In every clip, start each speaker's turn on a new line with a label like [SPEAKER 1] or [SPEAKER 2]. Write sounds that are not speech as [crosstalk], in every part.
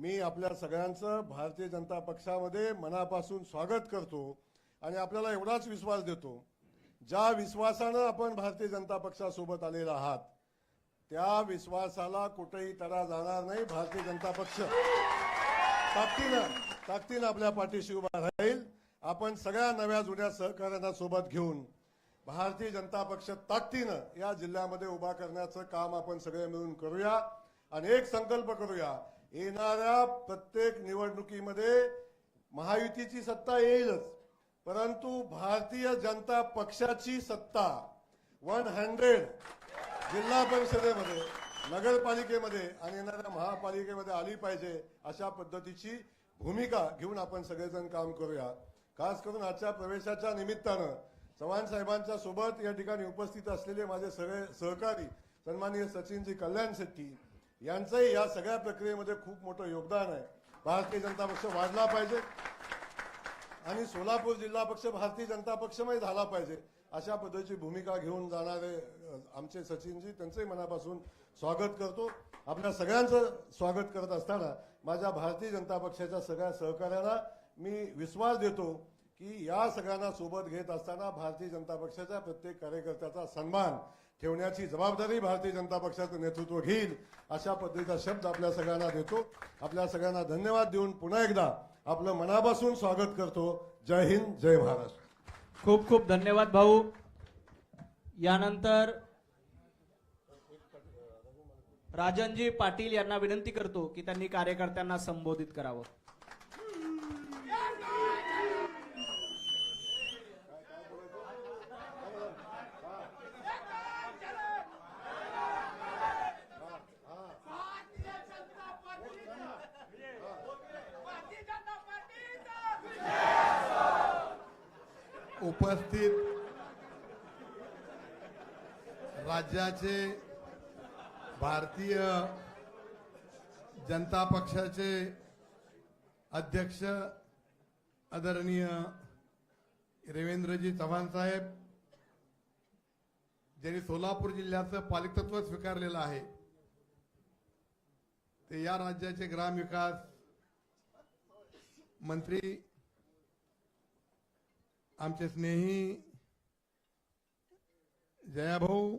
[SPEAKER 1] मी आपल्या सगळ्यांचं भारतीय जनता पक्षामध्ये मनापासून स्वागत करतो आणि आपल्याला एवढाच विश्वास देतो. ज्या विश्वासानं आपण भारतीय जनता पक्षासोबत आलेला आहात त्या विश्वासाला कुठेही तडा जाणार नाही भारतीय जनता पक्ष. ताकदीनं ताकदीनं आपल्या पाठीशी उभा राहील. आपण सगळ्या नव्या जुन्या सहकार्यांना सोबत घेऊन भारतीय जनता पक्ष ताकदीनं या जिल्ह्यामध्ये उभा करण्याचं काम आपण सगळे मिळून करूया आणि एक संकल्प करूया. येणाऱ्या प्रत्येक निवडणुकीमध्ये महायुतीची सत्ता येईलच. परंतु भारतीय जनता पक्षाची सत्ता वन हंड्रेड जिल्हा परिषदेमध्ये नगरपालिकेमध्ये आणि येणाऱ्या महापालिकेमध्ये आली पाहिजे अशा पद्धतीची भूमिका घेऊन आपण सगळेजण काम करूया. खास करून आजच्या प्रवेशाच्या निमित्तानं चव्हाण साहेबांच्या सोबत या ठिकाणी उपस्थित असलेले माझे सगळे सहकारी सन्माननीय सचिनजी कल्याण शेट्टी यांचंही या सगळ्या प्रक्रियेमध्ये खूप मोठं योगदान आहे. भारतीय जनता पक्ष वाढला पाहिजे आणि सोलापूर जिल्हा पक्ष भारतीय जनता पक्षमय झाला पाहिजे. अशा पद्धतीची भूमिका घेऊन जाणारे आमचे सचिनजी त्यांचंही मनापासून स्वागत करतो. आपल्या सगळ्यांचं स्वागत करत असताना माझ्या भारतीय जनता पक्षाच्या सगळ्या सहकार्यांना मी विश्वास देतो की या सगळ्यांना सोबत घेत असताना भारतीय जनता पक्षाच्या प्रत्येक कार्यकर्त्याचा सन्मान ठेवण्याची जबाबदारी भारतीय जनता पक्षाचं नेतृत्व घेईल अशा पद्धतीचा शब्द आपल्या सगळ्यांना देतो. आपल्या सगळ्यांना धन्यवाद देऊन पुन्हा एकदा आपलं मनापासून स्वागत करतो. जय हिंद जय महाराष्ट्र.
[SPEAKER 2] खूप खूप धन्यवाद भाऊ. यानंतर राजनजी पाटील यांना विनंती करतो की त्यांनी कार्यकर्त्यांना संबोधित करावं.
[SPEAKER 3] उपस्थित राज्याचे भारतीय जनता पक्षाचे अध्यक्ष आदरणीय रेवेंद्रजी चव्हाण साहेब ज्यांनी सोलापूर जिल्ह्याचं पालिकत्व स्वीकारलेलं आहे ते या राज्याचे ग्रामविकास मंत्री आमचे स्नेही जयाभाऊ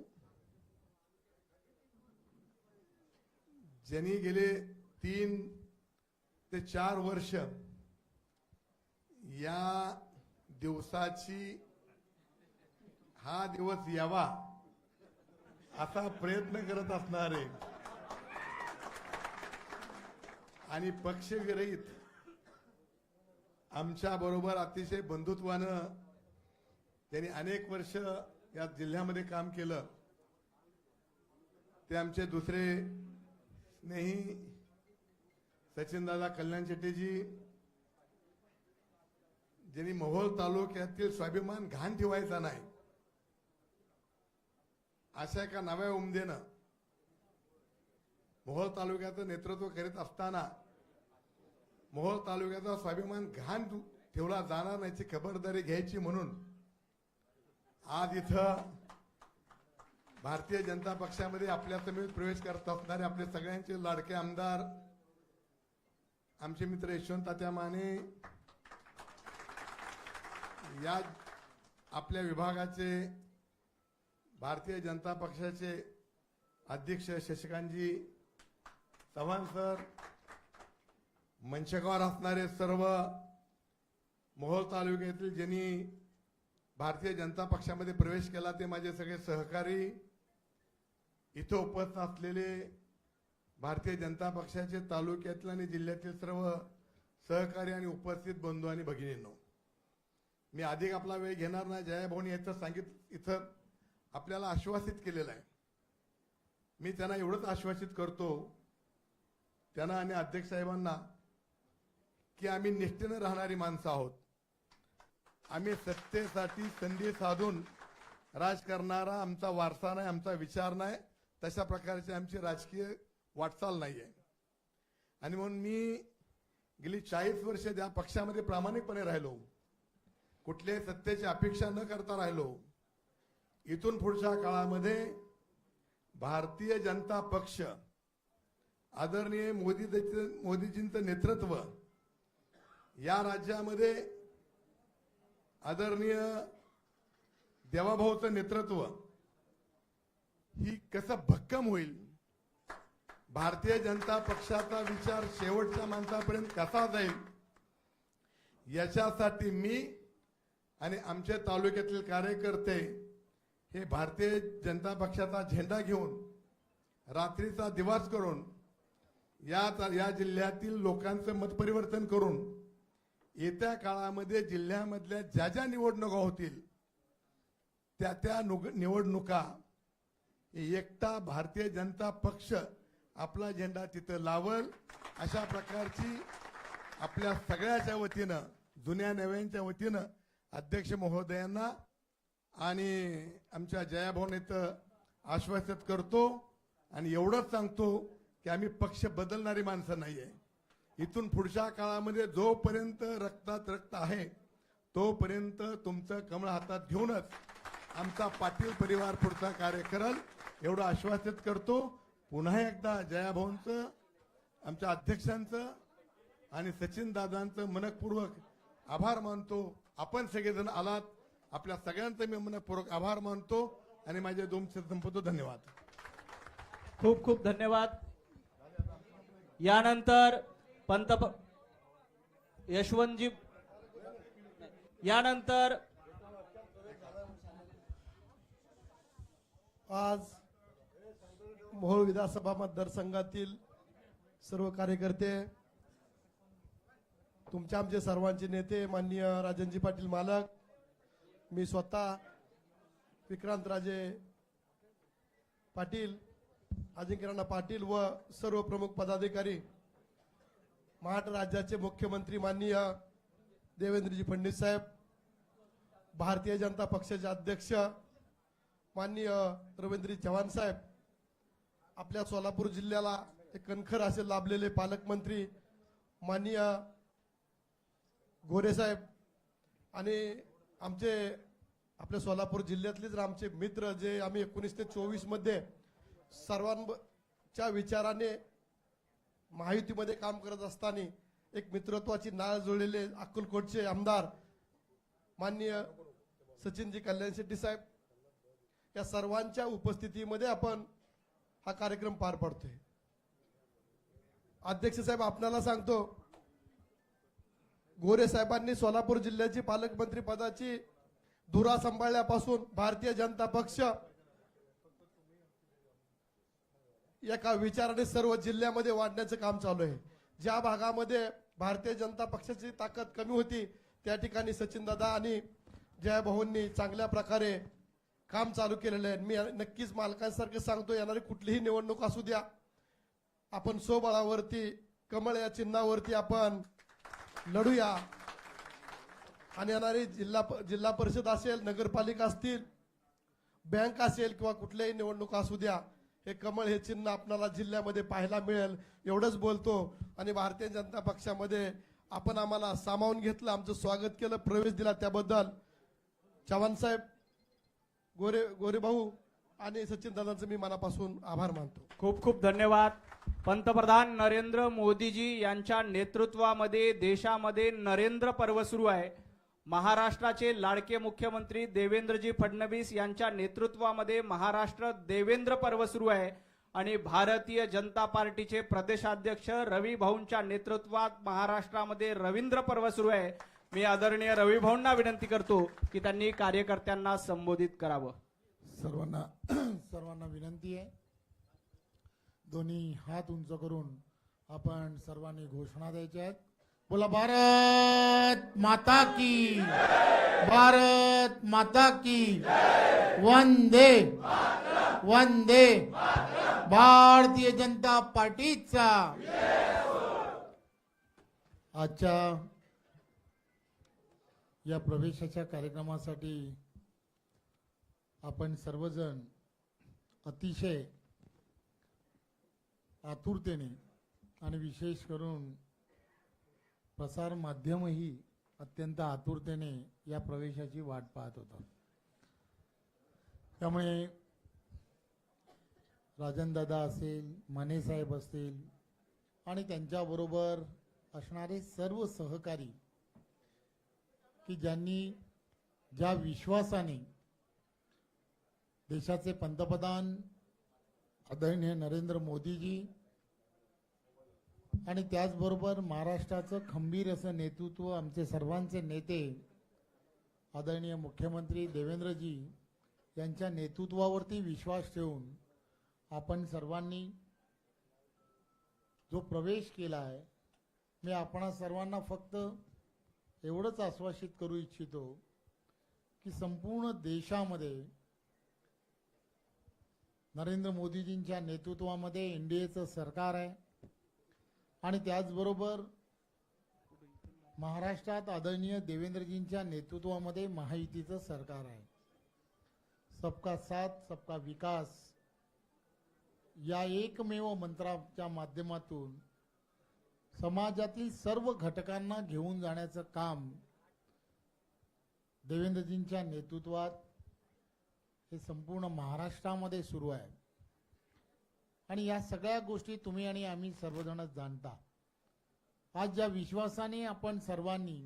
[SPEAKER 3] ज्यांनी गेले तीन ते चार वर्ष या दिवसाची हा दिवस यावा असा प्रयत्न करत असणारे आणि पक्षविरहित आमच्या बरोबर अतिशय बंधुत्वानं त्यांनी अनेक वर्ष या जिल्ह्यामध्ये काम केलं. ते आमचे दुसरे स्नेही सचिनदादा कल्याण शेट्टीजी ज्यांनी मोहोळ तालुक्यातील स्वाभिमान घाण ठेवायचा नाही अशा एका नव्या उमदेनं मोहोळ तालुक्याचं नेतृत्व करीत असताना मोहोळ तालुक्याचा स्वाभिमान घाण ठेवला जाणार नाहीची खबरदारी घ्यायची म्हणून आज इथं भारतीय जनता पक्षामध्ये आपल्या समेत प्रवेश करत असणारे आपले सगळ्यांचे लाडके आमदार आमचे मित्र यशवंत तात्या माने या आपल्या विभागाचे भारतीय जनता पक्षाचे अध्यक्ष शशिकांतजी चव्हाण सर मंचकावर असणारे सर्व मोहोळ तालुक्यातील ज्यांनी भारतीय जनता पक्षामध्ये प्रवेश केला ते माझे सगळे सहकारी इथं उपस्थित असलेले भारतीय जनता पक्षाचे तालुक्यातील आणि जिल्ह्यातील सर्व सहकारी आणि उपस्थित बंधू आणि भगिनींनो मी अधिक आपला वेळ घेणार नाही. जयाभाऊनी याचं सांगित इथं आपल्याला आश्वासित केलेलं आहे. मी त्यांना एवढंच आश्वासित करतो. त्यांना आणि अध्यक्ष साहेबांना की आम्ही निष्ठेनं राहणारी माणसं आहोत. आम्ही सत्तेसाठी संधी साधून राज करणारा आमचा वारसा नाही आमचा विचार नाही तशा प्रकारची आमची राजकीय वाटचाल नाही आहे आणि म्हणून मी गेली चाळीस वर्ष त्या पक्षामध्ये प्रामाणिकपणे राहिलो कुठल्याही सत्तेची अपेक्षा न करता राहिलो इथून पुढच्या काळामध्ये भारतीय जनता पक्ष आदरणीय मोदी मोदीजींचं नेतृत्व या राज्यामध्ये आदरणीय देवाभाऊचं नेतृत्व ही कसं भक्कम होईल? भारतीय जनता पक्षाचा विचार शेवटच्या माणसापर्यंत कसा जाईल? याच्यासाठी मी आणि आमच्या तालुक्यातील कार्यकर्ते हे भारतीय जनता पक्षाचा झेंडा घेऊन रात्रीचा दिवास करून या या जिल्ह्यातील लोकांचं मतपरिवर्तन करून येत्या काळामध्ये जिल्ह्यामधल्या ज्या ज्या निवडणुका होतील त्या त्या नुग- निवडणुका एकटा भारतीय जनता पक्ष आपला झेंडा तिथं लावल अशा प्रकारची आपल्या सगळ्याच्या वतीनं जुन्या नव्यांच्या वतीनं अध्यक्ष महोदयांना आणि आमच्या जयाभाऊन इथं आश्वासित करतो आणि एवढंच सांगतो की आम्ही पक्ष बदलणारी माणसं नाही आहे इथून पुढच्या काळामध्ये जोपर्यंत रक्तात रक्त आहे तोपर्यंत तुमचं कमळ हातात घेऊनच आमचा पाटील परिवार पुढचा कार्य करल. एवढं आश्वासित करतो. पुन्हा एकदा जयाभाऊंचं आमच्या अध्यक्षांचं आणि सचिन दादांचं मनपूर्वक आभार मानतो. आपण सगळेजण आलात. आपल्या सगळ्यांचं मी मनपूर्वक आभार मानतो आणि माझे दोन संपतो धन्यवाद.
[SPEAKER 2] खूप खूप धन्यवाद. यानंतर पंतप यशवंतजी. यानंतर
[SPEAKER 4] आज मोहोळ विधानसभा मतदारसंघातील सर्व कार्यकर्ते तुमच्या आमचे सर्वांचे नेते माननीय राजनजी पाटील मालक मी स्वतः विक्रांतराजे पाटील अजिंक्यराणा पाटील व सर्व प्रमुख पदाधिकारी महाराष्ट्र राज्याचे मुख्यमंत्री माननीय देवेंद्रजी फडणवीस साहेब भारतीय जनता पक्षाचे अध्यक्ष माननीय रवींद्र चव्हाण साहेब आपल्या सोलापूर जिल्ह्याला एक कणखर असे लाभलेले पालकमंत्री माननीय गोरेसाहेब आणि आमचे आपल्या सोलापूर जिल्ह्यातलेच आमचे मित्र जे आम्ही एकोणीस ते चोवीसमध्ये सर्वांच्या विचाराने महायुतीमध्ये काम करत असताना एक मित्रत्वाची नाळ जुळलेले अक्कलकोटचे आमदार माननीय सचिनजी कल्याण शेट्टी साहेब या सर्वांच्या उपस्थितीमध्ये आपण हा कार्यक्रम पार पाडतोय. अध्यक्ष साहेब आपणाला सांगतो गोरे साहेबांनी सोलापूर जिल्ह्याची पालकमंत्री पदाची धुरा सांभाळल्यापासून भारतीय जनता पक्ष एका विचाराने सर्व जिल्ह्यामध्ये वाढण्याचं काम चालू आहे. ज्या भागामध्ये भारतीय जनता पक्षाची ताकद कमी होती त्या ठिकाणी सचिन दादा आणि जयभाऊंनी चांगल्या प्रकारे काम चालू केलेलं आहे. मी नक्कीच मालकांसारखं सांगतो येणारी कुठलीही निवडणूक असू द्या. आपण स्वबळावरती कमळ या चिन्हावरती आपण लढूया. आणि येणारी जिल्हा जिल्हा परिषद असेल नगरपालिका असतील बँक असेल किंवा कुठल्याही निवडणूक असू द्या हे कमळ हे चिन्ह आपल्याला जिल्ह्यामध्ये पाहायला मिळेल. एवढंच बोलतो. आणि भारतीय जनता पक्षामध्ये आपण आम्हाला सामावून घेतलं आमचं स्वागत केलं प्रवेश दिला त्याबद्दल. चव्हाण साहेब गोरे गोरे भाऊ आणि सचिन दादांचं मी मनापासून आभार मानतो.
[SPEAKER 2] खूप खूप धन्यवाद. पंतप्रधान नरेंद्र मोदीजी यांच्या नेतृत्वामध्ये देशामध्ये नरेंद्र पर्व सुरू आहे. महाराष्ट्राचे लाडके मुख्यमंत्री देवेंद्रजी फडणवीस यांच्या नेतृत्वामध्ये महाराष्ट्र देवेंद्र पर्व सुरू आहे. आणि भारतीय जनता पार्टीचे प्रदेशाध्यक्ष रवी भाऊंच्या नेतृत्वात महाराष्ट्रामध्ये रवींद्र पर्व सुरू आहे. मी आदरणीय रवी भाऊंना विनंती करतो की त्यांनी कार्यकर्त्यांना संबोधित करावं.
[SPEAKER 5] सर्वांना [clears throat] सर्वांना विनंती आहे. दोन्ही हात उंच करून आपण सर्वांनी घोषणा द्यायच्या आहेत. बोला भारत माता की भारत माता की वंदे वंदे भारतीय जनता पार्टीचा. आजच्या या प्रवेशाच्या कार्यक्रमासाठी आपण सर्वजण अतिशय आतुरतेने आणि विशेष करून प्रसार माध्यमही अत्यंत आतुरतेने या प्रवेशाची वाट पाहत होतं. त्यामुळे राजनदादा असेल माने साहेब असतील आणि त्यांच्याबरोबर असणारे सर्व सहकारी की ज्यांनी ज्या विश्वासाने देशाचे पंतप्रधान आदरणीय नरेंद्र मोदीजी आणि त्याचबरोबर महाराष्ट्राचं खंबीर असं नेतृत्व आमचे सर्वांचे नेते आदरणीय मुख्यमंत्री देवेंद्रजी यांच्या नेतृत्वावरती विश्वास ठेवून आपण सर्वांनी जो प्रवेश केला आहे मी आपणा सर्वांना फक्त एवढंच आश्वासित करू इच्छितो की संपूर्ण देशामध्ये नरेंद्र मोदीजींच्या नेतृत्वामध्ये एन डी एचं सरकार आहे. आणि त्याचबरोबर महाराष्ट्रात आदरणीय देवेंद्रजींच्या नेतृत्वामध्ये महायुतीचं सरकार आहे. सबका साथ सबका विकास या एकमेव मंत्राच्या माध्यमातून समाजातील सर्व घटकांना घेऊन जाण्याचं काम देवेंद्रजींच्या नेतृत्वात हे संपूर्ण महाराष्ट्रामध्ये सुरू आहे. आणि या सगळ्या गोष्टी तुम्ही आणि आम्ही सर्वजणच जाणता. आज ज्या विश्वासाने आपण सर्वांनी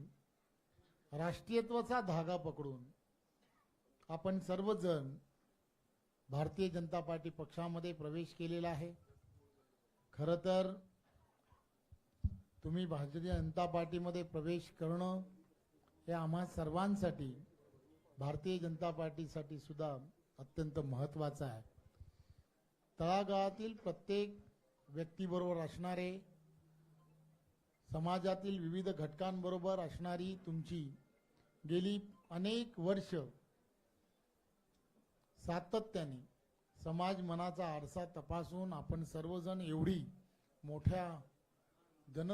[SPEAKER 5] राष्ट्रीयत्वाचा धागा पकडून आपण सर्वजण भारतीय जनता पार्टी पक्षामध्ये प्रवेश केलेला आहे खरं तर तुम्ही भारतीय जनता पार्टीमध्ये प्रवेश करणं हे आम्हा सर्वांसाठी भारतीय जनता पार्टीसाठी सुद्धा अत्यंत महत्त्वाचं आहे. तळागाळातील प्रत्येक व्यक्तीबरोबर असणारे समाजातील विविध घटकांबरोबर असणारी तुमची गेली अनेक वर्ष सातत्याने समाज मनाचा आरसा तपासून आपण सर्वजण एवढी मोठ्या जन